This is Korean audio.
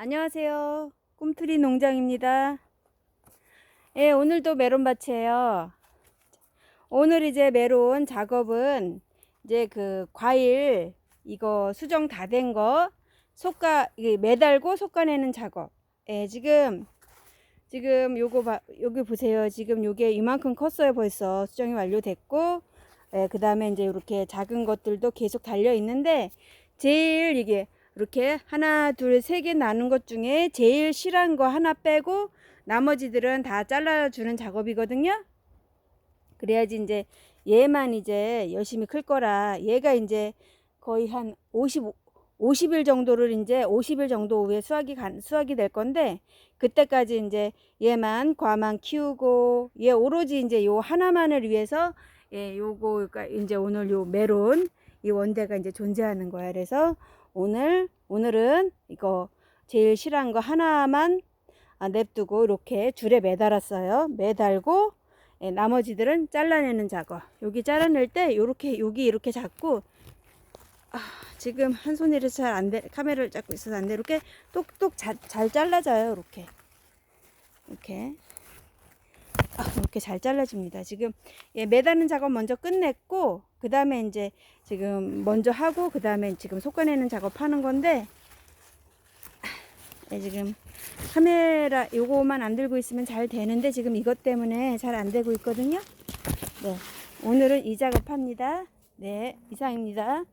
안녕하세요. 꿈트리 농장입니다. 예, 오늘도 메론밭이에요. 오늘 이제 메론 작업은 이제 그 과일 이거 수정 다 된 거 속가 매달고 솎아내는 작업. 예, 지금 지금 요거 봐 여기 보세요. 지금 요게 이만큼 컸어요. 벌써 수정이 완료됐고 예, 그다음에 이제 이렇게 작은 것들도 계속 달려 있는데 제일 이게 이렇게 하나, 둘, 세 개 나눈 것 중에 제일 실한 거 하나 빼고 나머지들은 다 잘라주는 작업이거든요. 그래야지 이제 얘만 이제 열심히 클 거라 얘가 이제 거의 한 50, 50일 정도를 이제 50일 정도 후에 수확이 간, 수확이 될 건데 그때까지 이제 얘만 과만 키우고 얘 오로지 이제 요 하나만을 위해서 예, 요거 그러니까 이제 오늘 요 메론 이 원대가 이제 존재하는 거야. 그래서 오늘 오늘은 이거 제일 실한 거 하나만 아, 냅두고 이렇게 줄에 매달았어요. 매달고 예, 나머지들은 잘라내는 작업. 여기 잘라낼 때 요렇게 여기 이렇게 잡고 아, 지금 한 손으로 잘 안 돼. 카메라를 잡고 있어서 안 돼. 이렇게 똑똑 자, 잘 잘라져요. 이렇게. 이렇게. 아, 이렇게 잘 잘라집니다. 지금 예, 매다는 작업 먼저 끝냈고 그 다음에 이제 지금 먼저 하고 그 다음에 지금 솎아내는 작업하는 건데 예, 지금 카메라 요거만 안 들고 있으면 잘 되는데 지금 이것 때문에 잘 안 되고 있거든요. 네, 오늘은 이 작업합니다. 네, 이상입니다.